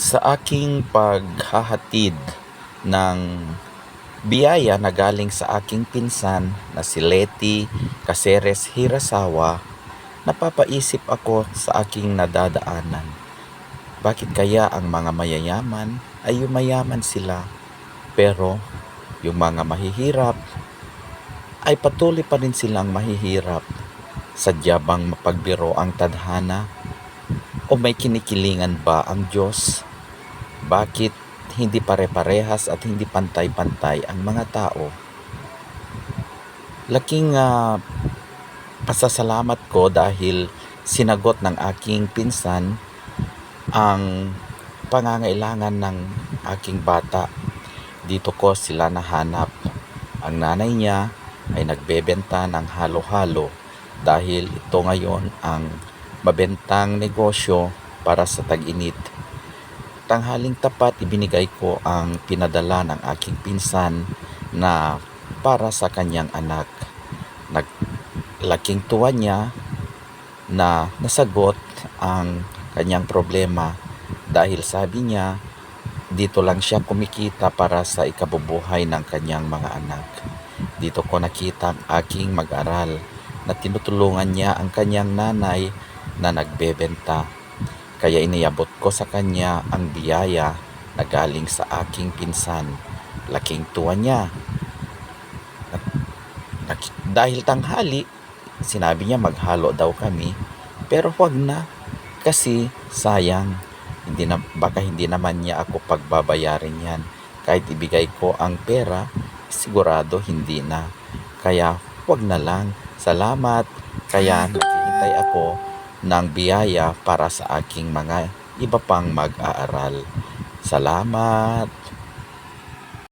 Sa aking paghahatid ng biyaya na galing sa aking pinsan na si Leti Caceres Hirasawa, napapaisip ako sa aking nadadaanan. Bakit kaya ang mga mayayaman ay yumayaman sila, pero yung mga mahihirap ay patuloy pa rin silang mahihirap. Sadya bang mapagbiro ang tadhana? O may kinikilingan ba ang Diyos? Bakit hindi pare-parehas at hindi pantay-pantay ang mga tao? Laking ah, pasasalamat ko dahil sinagot ng aking pinsan ang pangangailangan ng aking bata. Dito ko sila nahanap. Ang nanay niya ay nagbebenta ng halo-halo dahil ito ngayon ang mabentang negosyo para sa tag-init. Tanghaling tapat ibinigay ko ang pinadala ng aking pinsan na para sa kanyang anak. Naglaking tuwa niya na nasagot ang kanyang problema dahil sabi niya dito lang siya kumikita para sa ikabubuhay ng kanyang mga anak. Dito ko nakita ang aking mag-aral na tinutulungan niya ang kanyang nanay na nagbebenta. Kaya iniyabot ko sa kanya ang biyaya na galing sa aking pinsan. Laking tuwa niya. Nak- dahil tanghali, sinabi niya maghalo daw kami. Pero wag na kasi sayang. Hindi na, baka hindi naman niya ako pagbabayarin yan. Kahit ibigay ko ang pera, sigurado hindi na. Kaya wag na lang. Salamat. Kaya naghihintay ako ng biyaya para sa aking mga iba pang mag-aaral. Salamat.